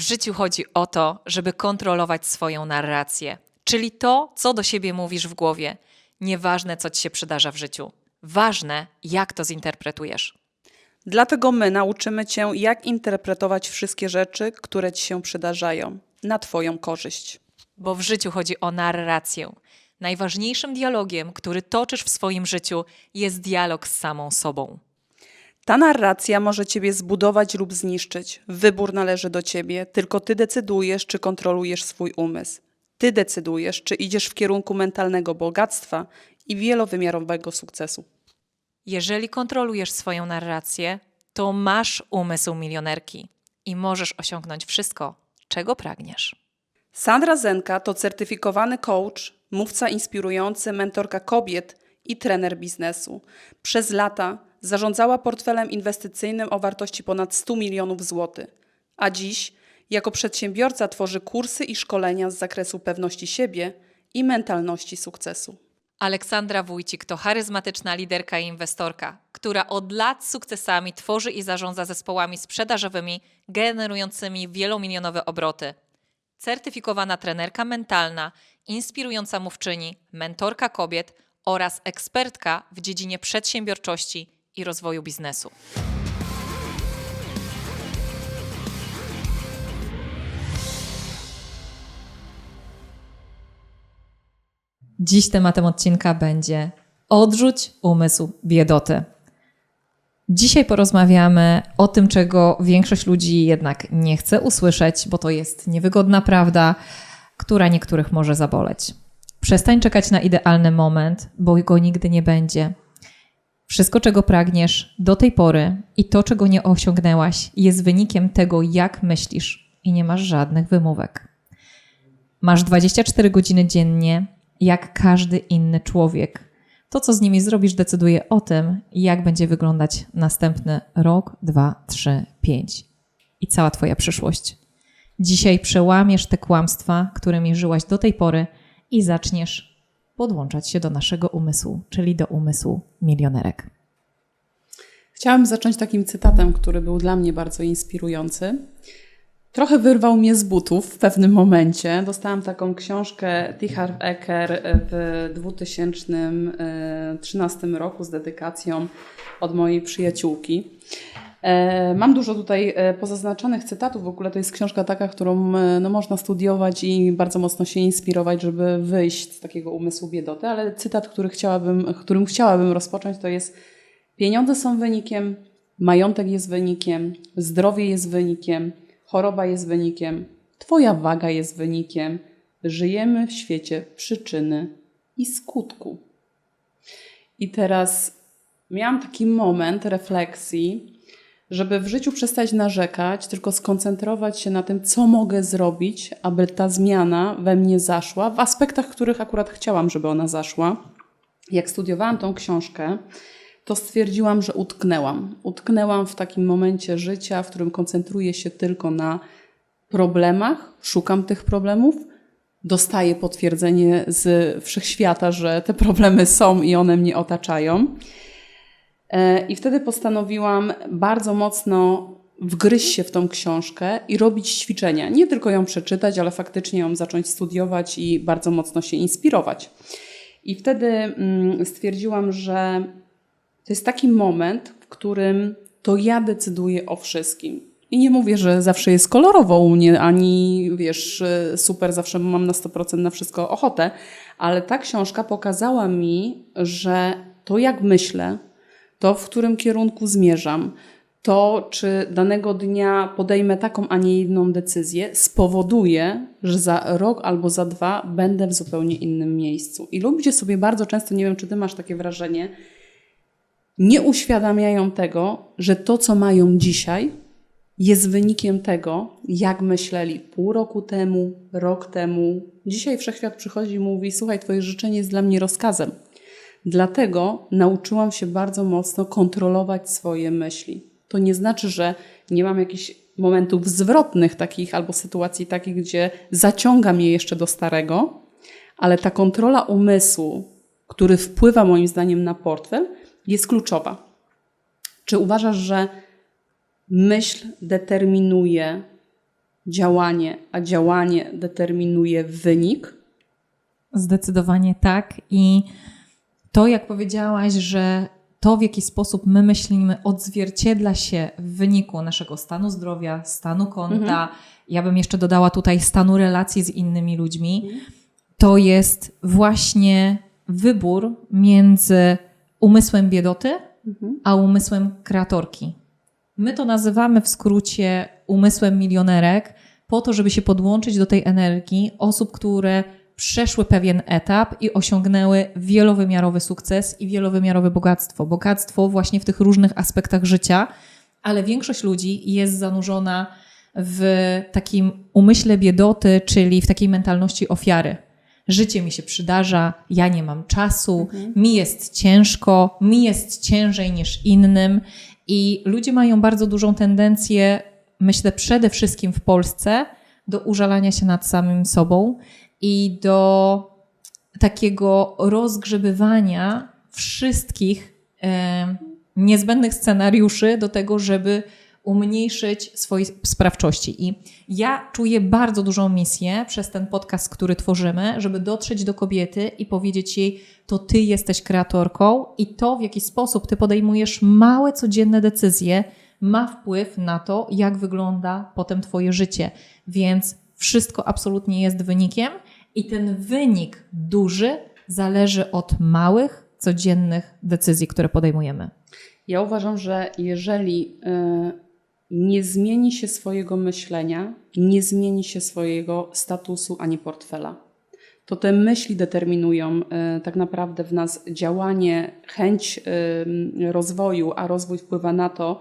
W życiu chodzi o to, żeby kontrolować swoją narrację, czyli to, co do siebie mówisz w głowie. Nieważne, co ci się przydarza w życiu. Ważne, jak to zinterpretujesz. Dlatego my nauczymy Cię, jak interpretować wszystkie rzeczy, które Ci się przydarzają, na Twoją korzyść. Bo w życiu chodzi o narrację. Najważniejszym dialogiem, który toczysz w swoim życiu, jest dialog z samą sobą. Ta narracja może Ciebie zbudować lub zniszczyć. Wybór należy do Ciebie, tylko Ty decydujesz, czy kontrolujesz swój umysł. Ty decydujesz, czy idziesz w kierunku mentalnego bogactwa i wielowymiarowego sukcesu. Jeżeli kontrolujesz swoją narrację, to masz umysł milionerki i możesz osiągnąć wszystko, czego pragniesz. Sandra Zenka to certyfikowany coach, mówca inspirujący, mentorka kobiet i trener biznesu. Przez lata zarządzała portfelem inwestycyjnym o wartości ponad 100 milionów złotych, a dziś jako przedsiębiorca tworzy kursy i szkolenia z zakresu pewności siebie i mentalności sukcesu. Aleksandra Wójcik to charyzmatyczna liderka i inwestorka, która od lat sukcesami tworzy i zarządza zespołami sprzedażowymi generującymi wielomilionowe obroty. Certyfikowana trenerka mentalna, inspirująca mówczyni, mentorka kobiet oraz ekspertka w dziedzinie przedsiębiorczości i rozwoju biznesu. Dziś tematem odcinka będzie odrzuć umysł biedoty. Dzisiaj porozmawiamy o tym, czego większość ludzi jednak nie chce usłyszeć, bo to jest niewygodna prawda, która niektórych może zaboleć. Przestań czekać na idealny moment, bo go nigdy nie będzie. Wszystko, czego pragniesz do tej pory i to, czego nie osiągnęłaś, jest wynikiem tego, jak myślisz i nie masz żadnych wymówek. Masz 24 godziny dziennie, jak każdy inny człowiek. To, co z nimi zrobisz, decyduje o tym, jak będzie wyglądać następny rok, dwa, trzy, pięć i cała Twoja przyszłość. Dzisiaj przełamiesz te kłamstwa, którymi żyłaś do tej pory i zaczniesz podłączać się do naszego umysłu, czyli do umysłu milionerek. Chciałam zacząć takim cytatem, który był dla mnie bardzo inspirujący. Trochę wyrwał mnie z butów w pewnym momencie. Dostałam taką książkę Tichar Eker w 2013 roku z dedykacją od mojej przyjaciółki. E, Mam dużo tutaj e, pozaznaczonych cytatów. W ogóle to jest książka taka, którą e, no, można studiować i bardzo mocno się inspirować, żeby wyjść z takiego umysłu biedoty. Ale cytat, który chciałabym, którym chciałabym rozpocząć, to jest Pieniądze są wynikiem, majątek jest wynikiem, zdrowie jest wynikiem, choroba jest wynikiem, Twoja waga jest wynikiem. Żyjemy w świecie przyczyny i skutku. I teraz miałam taki moment refleksji, żeby w życiu przestać narzekać, tylko skoncentrować się na tym, co mogę zrobić, aby ta zmiana we mnie zaszła, w aspektach, których akurat chciałam, żeby ona zaszła. Jak studiowałam tą książkę, to stwierdziłam, że utknęłam. Utknęłam w takim momencie życia, w którym koncentruję się tylko na problemach, szukam tych problemów, dostaję potwierdzenie z wszechświata, że te problemy są i one mnie otaczają. E, I wtedy postanowiłam bardzo mocno wgryźć się w tą książkę i robić ćwiczenia. Nie tylko ją przeczytać, ale faktycznie ją zacząć studiować i bardzo mocno się inspirować. I wtedy mm, stwierdziłam, że to jest taki moment, w którym to ja decyduję o wszystkim. I nie mówię, że zawsze jest kolorowo u mnie, ani wiesz, super, zawsze mam na 100% na wszystko ochotę, ale ta książka pokazała mi, że to jak myślę, to w którym kierunku zmierzam, to czy danego dnia podejmę taką, a nie inną decyzję, spowoduje, że za rok albo za dwa będę w zupełnie innym miejscu. I ludzie sobie bardzo często, nie wiem, czy ty masz takie wrażenie, nie uświadamiają tego, że to, co mają dzisiaj, jest wynikiem tego, jak myśleli pół roku temu, rok temu. Dzisiaj wszechświat przychodzi i mówi: Słuchaj, Twoje życzenie jest dla mnie rozkazem. Dlatego nauczyłam się bardzo mocno kontrolować swoje myśli. To nie znaczy, że nie mam jakichś momentów zwrotnych takich albo sytuacji takich, gdzie zaciągam je jeszcze do starego, ale ta kontrola umysłu, który wpływa moim zdaniem na portfel, jest kluczowa. Czy uważasz, że myśl determinuje działanie, a działanie determinuje wynik? Zdecydowanie tak. I to, jak powiedziałaś, że to, w jaki sposób my myślimy, odzwierciedla się w wyniku naszego stanu zdrowia, stanu konta. Mhm. Ja bym jeszcze dodała tutaj stanu relacji z innymi ludźmi. To jest właśnie wybór między umysłem biedoty Mhm. a umysłem kreatorki. My to nazywamy w skrócie umysłem milionerek, po to, żeby się podłączyć do tej energii osób, które przeszły pewien etap i osiągnęły wielowymiarowy sukces i wielowymiarowe bogactwo. Bogactwo właśnie w tych różnych aspektach życia, ale większość ludzi jest zanurzona w takim umyśle biedoty, czyli w takiej mentalności ofiary. Życie mi się przydarza, ja nie mam czasu, mi jest ciężko, mi jest ciężej niż innym. I ludzie mają bardzo dużą tendencję, myślę przede wszystkim w Polsce, do użalania się nad samym sobą i do takiego rozgrzebywania wszystkich e, niezbędnych scenariuszy do tego, żeby umniejszyć swojej sprawczości. I ja czuję bardzo dużą misję przez ten podcast, który tworzymy, żeby dotrzeć do kobiety i powiedzieć jej, to ty jesteś kreatorką i to, w jaki sposób ty podejmujesz małe, codzienne decyzje, ma wpływ na to, jak wygląda potem twoje życie. Więc wszystko absolutnie jest wynikiem i ten wynik duży zależy od małych, codziennych decyzji, które podejmujemy. Ja uważam, że jeżeli y, nie zmieni się swojego myślenia, nie zmieni się swojego statusu ani portfela, to te myśli determinują y, tak naprawdę w nas działanie, chęć y, rozwoju, a rozwój wpływa na to,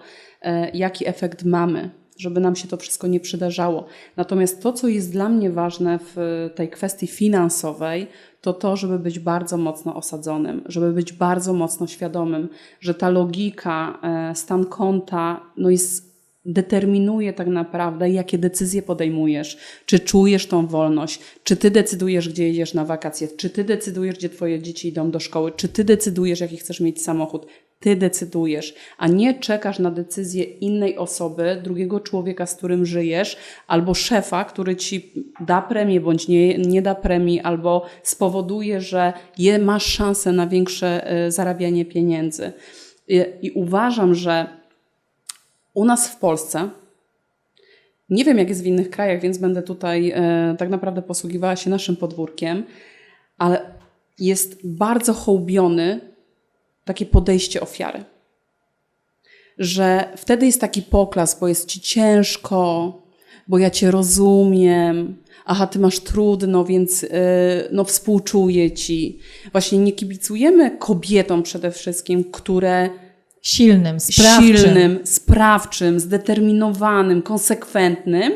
jaki efekt mamy, żeby nam się to wszystko nie przydarzało. Natomiast to, co jest dla mnie ważne w tej kwestii finansowej, to to, żeby być bardzo mocno osadzonym, żeby być bardzo mocno świadomym, że ta logika, e, stan konta no jest, determinuje tak naprawdę, jakie decyzje podejmujesz, czy czujesz tą wolność, czy ty decydujesz, gdzie jedziesz na wakacje, czy ty decydujesz, gdzie twoje dzieci idą do szkoły, czy ty decydujesz, jaki chcesz mieć samochód. Ty decydujesz, a nie czekasz na decyzję innej osoby, drugiego człowieka, z którym żyjesz, albo szefa, który ci da premię bądź nie, nie da premii, albo spowoduje, że je, masz szansę na większe y, zarabianie pieniędzy. I, I uważam, że u nas w Polsce, nie wiem jak jest w innych krajach, więc będę tutaj e, tak naprawdę posługiwała się naszym podwórkiem, ale jest bardzo hołbiony takie podejście ofiary. Że wtedy jest taki poklas, bo jest ci ciężko, bo ja cię rozumiem, aha, ty masz trudno, więc yy, no współczuję ci. Właśnie nie kibicujemy kobietom przede wszystkim, które Silnym, sprawczym. silnym, sprawczym, zdeterminowanym, konsekwentnym.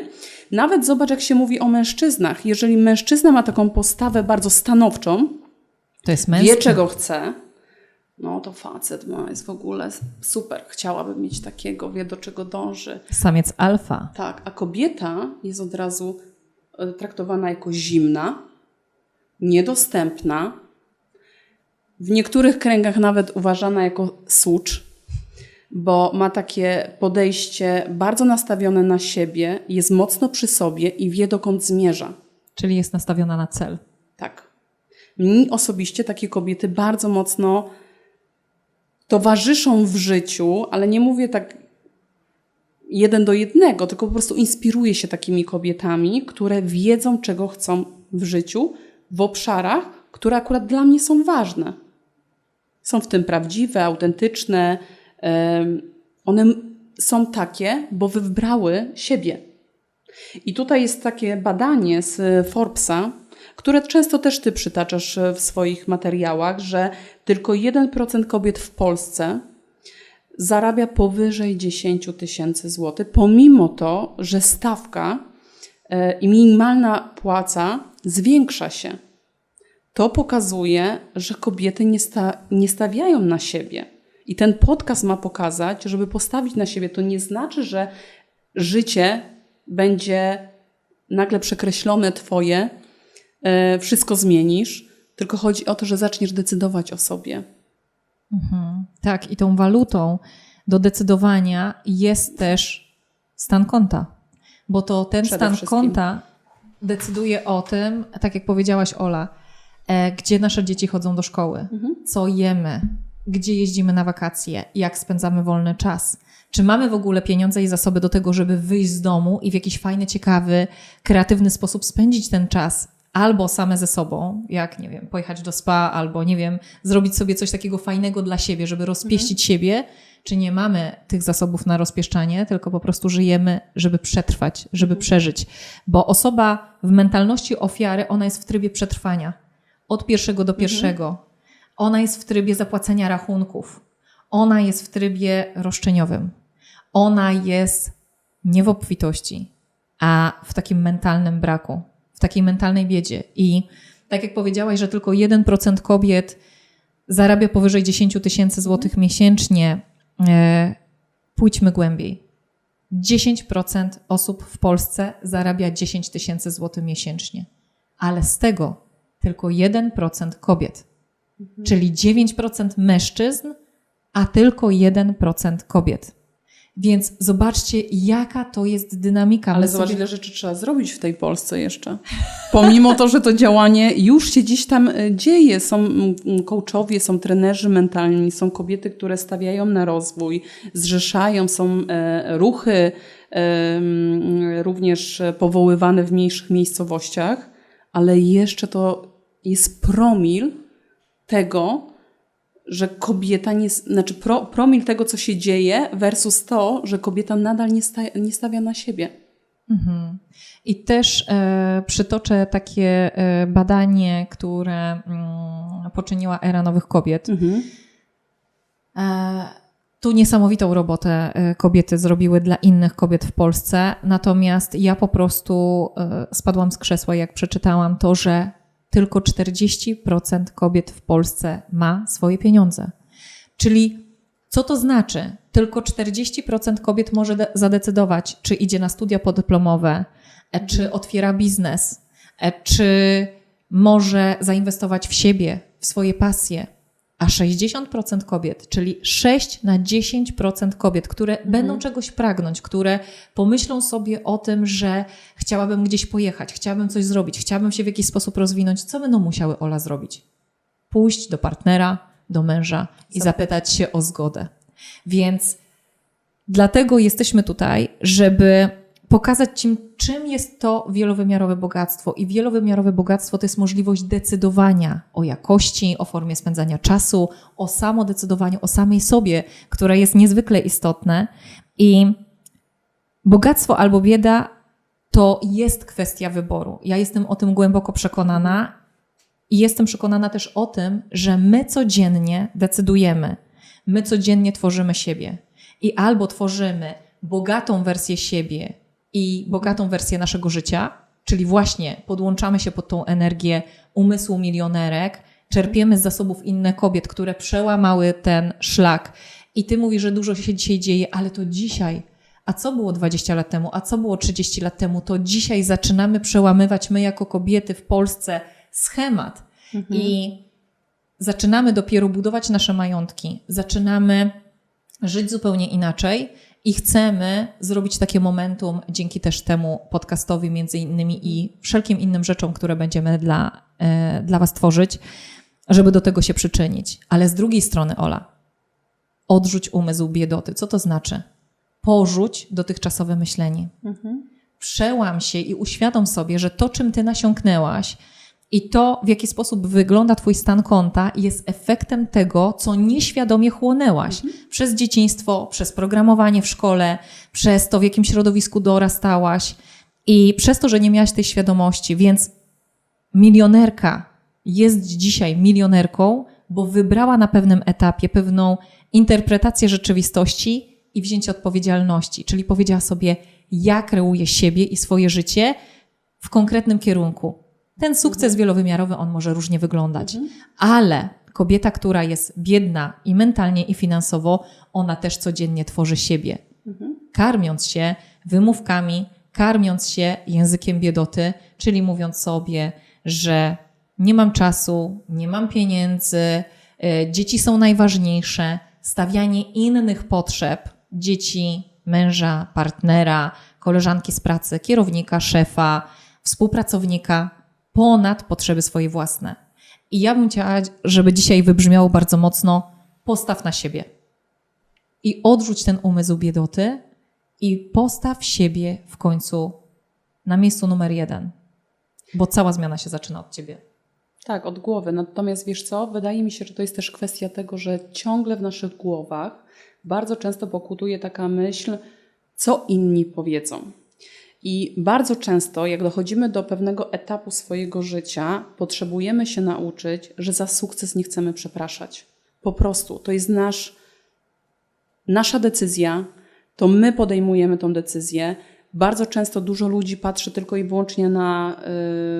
Nawet zobacz, jak się mówi o mężczyznach. Jeżeli mężczyzna ma taką postawę bardzo stanowczą, To jest męskie. wie czego chce, no to facet ma, jest w ogóle super. Chciałabym mieć takiego, wie do czego dąży. Samiec alfa. Tak, a kobieta jest od razu e, traktowana jako zimna, niedostępna, w niektórych kręgach nawet uważana jako sucz, bo ma takie podejście bardzo nastawione na siebie, jest mocno przy sobie i wie dokąd zmierza. Czyli jest nastawiona na cel. Tak. Mi osobiście takie kobiety bardzo mocno towarzyszą w życiu, ale nie mówię tak jeden do jednego, tylko po prostu inspiruję się takimi kobietami, które wiedzą, czego chcą w życiu, w obszarach, które akurat dla mnie są ważne. Są w tym prawdziwe, autentyczne. One są takie, bo wybrały siebie. I tutaj jest takie badanie z Forbesa, które często też ty przytaczasz w swoich materiałach, że tylko 1% kobiet w Polsce zarabia powyżej 10 tysięcy złotych, pomimo to, że stawka e, i minimalna płaca zwiększa się. To pokazuje, że kobiety nie, sta nie stawiają na siebie. I ten podcast ma pokazać, żeby postawić na siebie. To nie znaczy, że życie będzie nagle przekreślone Twoje, e, wszystko zmienisz, tylko chodzi o to, że zaczniesz decydować o sobie. Mhm. Tak, i tą walutą do decydowania jest też stan konta. bo to ten Przede stan wszystkim. konta decyduje o tym, tak jak powiedziałaś Ola, e, gdzie nasze dzieci chodzą do szkoły, Mhm. co jemy, gdzie jeździmy na wakacje, jak spędzamy wolny czas. Czy mamy w ogóle pieniądze i zasoby do tego, żeby wyjść z domu i w jakiś fajny, ciekawy, kreatywny sposób spędzić ten czas? Albo same ze sobą, jak nie wiem, pojechać do spa, albo nie wiem, zrobić sobie coś takiego fajnego dla siebie, żeby rozpieścić siebie, czy nie mamy tych zasobów na rozpieszczanie, tylko po prostu żyjemy, żeby przetrwać, żeby przeżyć. Bo osoba w mentalności ofiary, ona jest w trybie przetrwania. Od pierwszego do pierwszego. Ona jest w trybie zapłacenia rachunków. Ona jest w trybie roszczeniowym. Ona jest nie w obfitości, a w takim mentalnym braku, w takiej mentalnej biedzie. I tak jak powiedziałaś, że tylko 1% kobiet zarabia powyżej 10 tysięcy złotych miesięcznie, e, pójdźmy głębiej. 10% osób w Polsce zarabia 10 tysięcy złotych miesięcznie, ale z tego tylko 1% kobiet, czyli 9% mężczyzn, a tylko 1% kobiet. Więc zobaczcie, jaka to jest dynamika. Ale My zobacz, sobie- ile rzeczy trzeba zrobić w tej Polsce jeszcze. Pomimo to, że to działanie już się gdzieś tam e, dzieje. Są coachowie, są trenerzy mentalni, są kobiety, które stawiają na rozwój, zrzeszają, są e, ruchy e, również powoływane w mniejszych miejscowościach, ale jeszcze to jest promil tego, że kobieta nie, znaczy pro, promil tego, co się dzieje versus to, że kobieta nadal nie, sta, nie stawia na siebie. Mhm. I też e, przytoczę takie e, badanie, które mm, poczyniła Era Nowych Kobiet. E, tu niesamowitą robotę e, kobiety zrobiły dla innych kobiet w Polsce, natomiast ja po prostu e, spadłam z krzesła, jak przeczytałam to, że tylko 40% kobiet w Polsce ma swoje pieniądze. Czyli co to znaczy? Tylko 40% kobiet może de- zadecydować, czy idzie na studia podyplomowe, e, czy otwiera biznes, e, czy może zainwestować w siebie, w swoje pasje. A 60% kobiet, czyli 6 na 10% kobiet, które będą czegoś pragnąć, które pomyślą sobie o tym, że chciałabym gdzieś pojechać, chciałabym coś zrobić, chciałabym się w jakiś sposób rozwinąć, co będą musiały Ola zrobić? Pójść do partnera, do męża i zapytać się o zgodę. Więc dlatego jesteśmy tutaj, żeby pokazać Ci, czym jest to wielowymiarowe bogactwo. I wielowymiarowe bogactwo to jest możliwość decydowania o jakości, o formie spędzania czasu, o samodecydowaniu, o samej sobie, które jest niezwykle istotne. I bogactwo albo bieda to jest kwestia wyboru. Ja jestem o tym głęboko przekonana i jestem przekonana też o tym, że my codziennie decydujemy, my codziennie tworzymy siebie. I albo tworzymy bogatą wersję siebie i bogatą wersję naszego życia, czyli właśnie podłączamy się pod tą energię umysłu milionerek, czerpiemy z zasobów innych kobiet, które przełamały ten szlak. I ty mówisz, że dużo się dzisiaj dzieje, ale to dzisiaj. A co było 20 lat temu? A co było 30 lat temu? To dzisiaj zaczynamy przełamywać my jako kobiety w Polsce schemat. I zaczynamy dopiero budować nasze majątki, zaczynamy żyć zupełnie inaczej i chcemy zrobić takie momentum dzięki też temu podcastowi między innymi i wszelkim innym rzeczom, które będziemy dla, e, dla Was tworzyć, żeby do tego się przyczynić. Ale z drugiej strony, Ola, odrzuć umysł biedoty. Co to znaczy? Porzuć dotychczasowe myślenie. Przełam się i uświadom sobie, że to, czym Ty nasiąknęłaś, i to, w jaki sposób wygląda Twój stan konta, jest efektem tego, co nieświadomie chłonęłaś przez dzieciństwo, przez programowanie w szkole, przez to, w jakim środowisku dorastałaś i przez to, że nie miałaś tej świadomości. Więc milionerka jest dzisiaj milionerką, bo wybrała na pewnym etapie pewną interpretację rzeczywistości i wzięcie odpowiedzialności, czyli powiedziała sobie, ja kreuję siebie i swoje życie w konkretnym kierunku. Ten sukces wielowymiarowy, on może różnie wyglądać, ale kobieta, która jest biedna i mentalnie, i finansowo, ona też codziennie tworzy siebie. Karmiąc się wymówkami, karmiąc się językiem biedoty, czyli mówiąc sobie, że nie mam czasu, nie mam pieniędzy, y, dzieci są najważniejsze, stawianie innych potrzeb, dzieci, męża, partnera, koleżanki z pracy, kierownika, szefa, współpracownika ponad potrzeby swoje własne. I ja bym chciała, żeby dzisiaj wybrzmiało bardzo mocno: postaw na siebie. I odrzuć ten umysł biedoty i postaw siebie w końcu na miejscu numer jeden. Bo cała zmiana się zaczyna od ciebie. Tak, od głowy. Natomiast wiesz co? Wydaje mi się, że to jest też kwestia tego, że ciągle w naszych głowach bardzo często pokutuje taka myśl, co inni powiedzą. I bardzo często, jak dochodzimy do pewnego etapu swojego życia, potrzebujemy się nauczyć, że za sukces nie chcemy przepraszać. Po prostu to jest nasz, nasza decyzja, to my podejmujemy tą decyzję. Bardzo często dużo ludzi patrzy tylko i wyłącznie na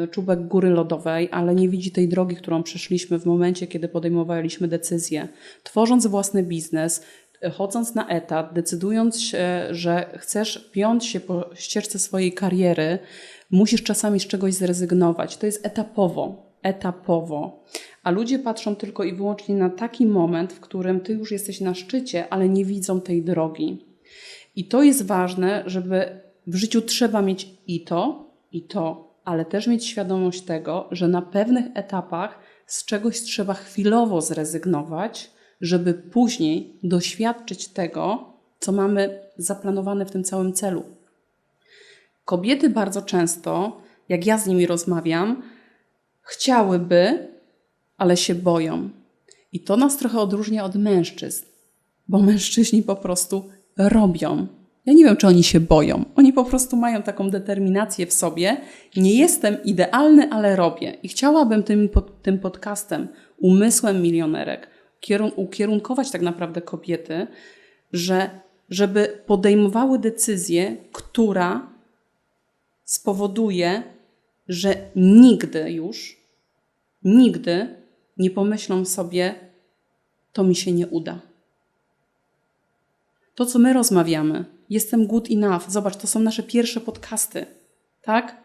y, czubek góry lodowej, ale nie widzi tej drogi, którą przeszliśmy w momencie, kiedy podejmowaliśmy decyzję. Tworząc własny biznes, chodząc na etat, decydując się, że chcesz piąć się po ścieżce swojej kariery, musisz czasami z czegoś zrezygnować. To jest etapowo, etapowo. A ludzie patrzą tylko i wyłącznie na taki moment, w którym ty już jesteś na szczycie, ale nie widzą tej drogi. I to jest ważne, żeby w życiu trzeba mieć i to, i to, ale też mieć świadomość tego, że na pewnych etapach z czegoś trzeba chwilowo zrezygnować, żeby później doświadczyć tego, co mamy zaplanowane w tym całym celu. Kobiety bardzo często, jak ja z nimi rozmawiam, chciałyby, ale się boją. I to nas trochę odróżnia od mężczyzn, bo mężczyźni po prostu robią. Ja nie wiem, czy oni się boją. Oni po prostu mają taką determinację w sobie. Nie jestem idealny, ale robię. I chciałabym tym, pod, tym podcastem, umysłem milionerek, kierun ukierunkować tak naprawdę kobiety, że żeby podejmowały decyzję, która spowoduje, że nigdy już, nigdy nie pomyślą sobie, to mi się nie uda. To, co my rozmawiamy, jestem good enough. Zobacz, to są nasze pierwsze podcasty, tak?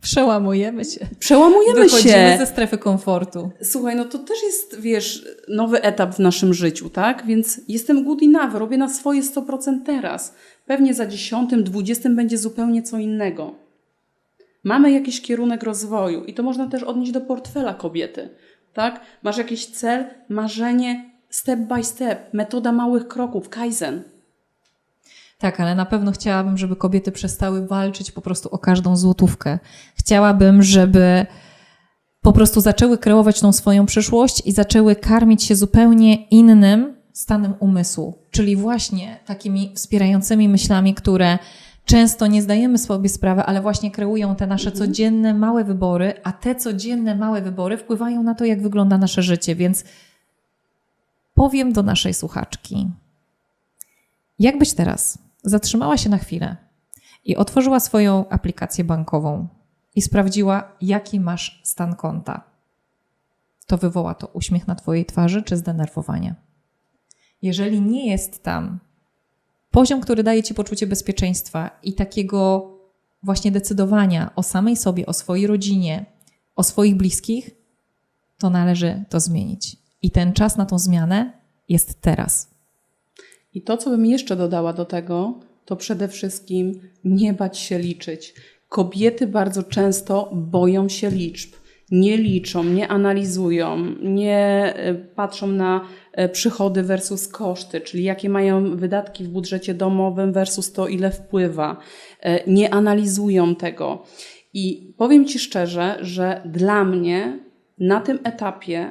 Przełamujemy się. Przełamujemy Wychodzimy się. ze strefy komfortu. Słuchaj, no to też jest, wiesz, nowy etap w naszym życiu, tak? Więc jestem good enough, robię na swoje 100% teraz. Pewnie za 10, 20 będzie zupełnie co innego. Mamy jakiś kierunek rozwoju i to można też odnieść do portfela kobiety, tak? Masz jakiś cel, marzenie, step by step, metoda małych kroków, kaizen. Tak, ale na pewno chciałabym, żeby kobiety przestały walczyć po prostu o każdą złotówkę. Chciałabym, żeby po prostu zaczęły kreować tą swoją przyszłość i zaczęły karmić się zupełnie innym stanem umysłu, czyli właśnie takimi wspierającymi myślami, które często nie zdajemy sobie sprawy, ale właśnie kreują te nasze codzienne małe wybory, a te codzienne małe wybory wpływają na to, jak wygląda nasze życie. Więc powiem do naszej słuchaczki, jakbyś teraz zatrzymała się na chwilę i otworzyła swoją aplikację bankową i sprawdziła, jaki masz stan konta, to wywoła to uśmiech na Twojej twarzy czy zdenerwowanie. Jeżeli nie jest tam poziom, który daje Ci poczucie bezpieczeństwa i takiego właśnie decydowania o samej sobie, o swojej rodzinie, o swoich bliskich, to należy to zmienić. I ten czas na tą zmianę jest teraz. I to, co bym jeszcze dodała do tego, to przede wszystkim nie bać się liczyć. Kobiety bardzo często boją się liczb. Nie liczą, nie analizują, nie e, patrzą na e, przychody versus koszty, czyli jakie mają wydatki w budżecie domowym versus to, ile wpływa. E, Nie analizują tego. I powiem Ci szczerze, że dla mnie na tym etapie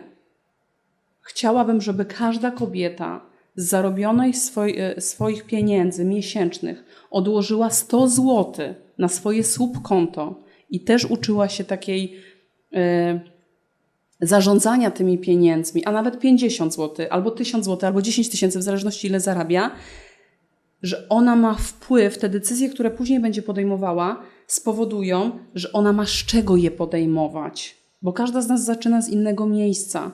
chciałabym, żeby każda kobieta z zarobionej swoi, e, swoich pieniędzy miesięcznych odłożyła 100 zł na swoje subkonto i też uczyła się takiej e, zarządzania tymi pieniędzmi, a nawet 50 zł, albo 1000 zł, albo 10 tysięcy, w zależności ile zarabia, że ona ma wpływ, te decyzje, które później będzie podejmowała, spowodują, że ona ma z czego je podejmować. Bo każda z nas zaczyna z innego miejsca.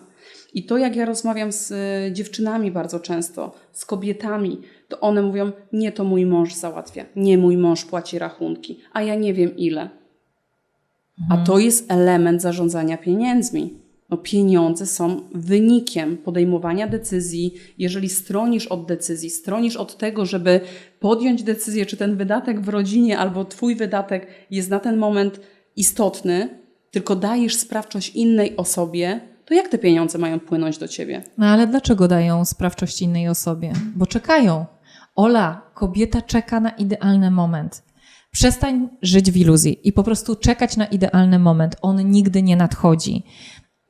I to, jak ja rozmawiam z y, dziewczynami bardzo często, z kobietami, to one mówią: Nie, to mój mąż załatwia, nie mój mąż płaci rachunki, a ja nie wiem ile. A to jest element zarządzania pieniędzmi. No, pieniądze są wynikiem podejmowania decyzji. Jeżeli stronisz od decyzji, stronisz od tego, żeby podjąć decyzję, czy ten wydatek w rodzinie albo Twój wydatek jest na ten moment istotny, tylko dajesz sprawczość innej osobie, to jak te pieniądze mają płynąć do Ciebie? No ale dlaczego dają sprawczość innej osobie? Bo czekają. Ola, kobieta czeka na idealny moment. Przestań żyć w iluzji i po prostu czekać na idealny moment. On nigdy nie nadchodzi.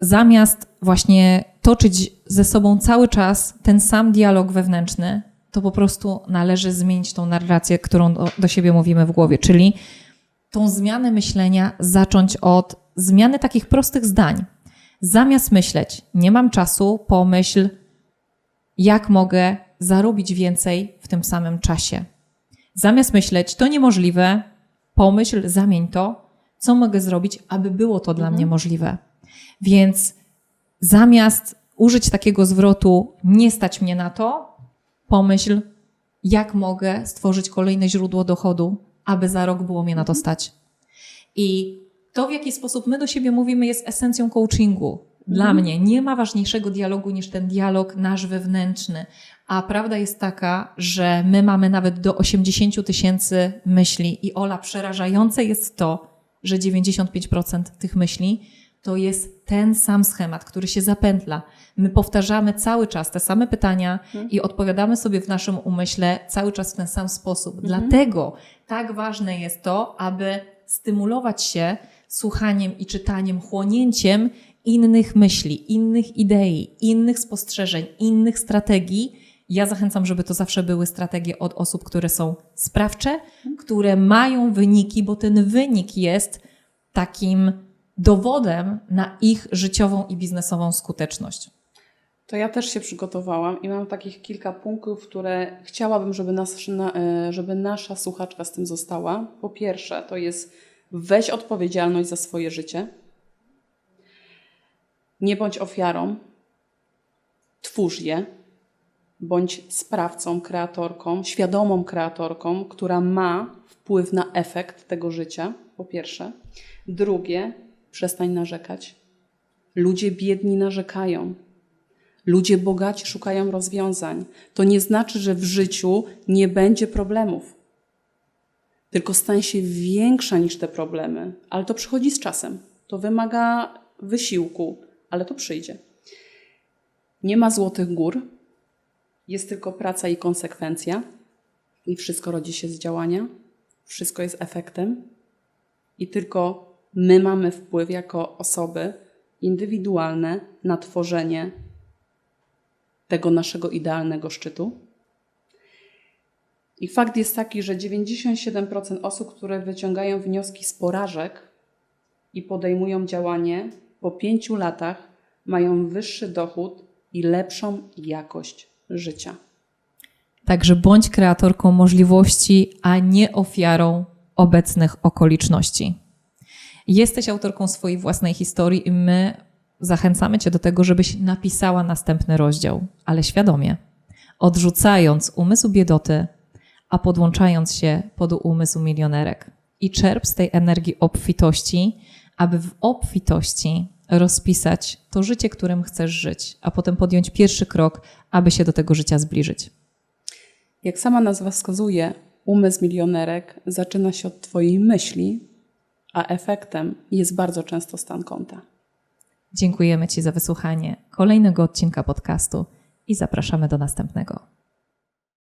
Zamiast właśnie toczyć ze sobą cały czas ten sam dialog wewnętrzny, to po prostu należy zmienić tą narrację, którą do, do siebie mówimy w głowie, czyli tą zmianę myślenia zacząć od zmiany takich prostych zdań. Zamiast myśleć, nie mam czasu, pomyśl, jak mogę zarobić więcej w tym samym czasie. Zamiast myśleć, to niemożliwe, pomyśl, zamień to, co mogę zrobić, aby było to dla mnie możliwe. Więc zamiast użyć takiego zwrotu, nie stać mnie na to, pomyśl, jak mogę stworzyć kolejne źródło dochodu, aby za rok było mnie na to stać. I to, w jaki sposób my do siebie mówimy, jest esencją coachingu. Dla mnie nie ma ważniejszego dialogu niż ten dialog nasz wewnętrzny. A prawda jest taka, że my mamy nawet do 80 tysięcy myśli i Ola, przerażające jest to, że 95% tych myśli to jest ten sam schemat, który się zapętla. My powtarzamy cały czas te same pytania i odpowiadamy sobie w naszym umyśle cały czas w ten sam sposób. Dlatego tak ważne jest to, aby stymulować się słuchaniem i czytaniem, chłonięciem innych myśli, innych idei, innych spostrzeżeń, innych strategii. Ja zachęcam, żeby to zawsze były strategie od osób, które są sprawcze, które mają wyniki, bo ten wynik jest takim dowodem na ich życiową i biznesową skuteczność. To ja też się przygotowałam i mam takich kilka punktów, które chciałabym, żeby, nas, na- e, żeby nasza słuchaczka z tym została. Po pierwsze, to jest weź odpowiedzialność za swoje życie. Nie bądź ofiarą, twórz je. Bądź sprawcą, kreatorką, świadomą kreatorką, która ma wpływ na efekt tego życia, po pierwsze. Drugie, przestań narzekać. Ludzie biedni narzekają. Ludzie bogaci szukają rozwiązań. To nie znaczy, że w życiu nie będzie problemów. Tylko stań się większa niż te problemy, ale to przychodzi z czasem. To wymaga wysiłku, ale to przyjdzie. Nie ma złotych gór, jest tylko praca i konsekwencja, i wszystko rodzi się z działania, wszystko jest efektem, i tylko my mamy wpływ jako osoby indywidualne na tworzenie tego naszego idealnego szczytu. I fakt jest taki, że 97% osób, które wyciągają wnioski z porażek i podejmują działanie, po pięciu latach mają wyższy dochód i lepszą jakość życia. Także bądź kreatorką możliwości, a nie ofiarą obecnych okoliczności. Jesteś autorką swojej własnej historii i my zachęcamy Cię do tego, żebyś napisała następny rozdział, ale świadomie, odrzucając umysł biedoty, a podłączając się pod umysł milionerek. I czerp z tej energii obfitości, aby w obfitości rozpisać to życie, którym chcesz żyć, a potem podjąć pierwszy krok, aby się do tego życia zbliżyć. Jak sama nazwa wskazuje, umysł milionerek zaczyna się od Twojej myśli, a efektem jest bardzo często stan konta. Dziękujemy Ci za wysłuchanie kolejnego odcinka podcastu i zapraszamy do następnego.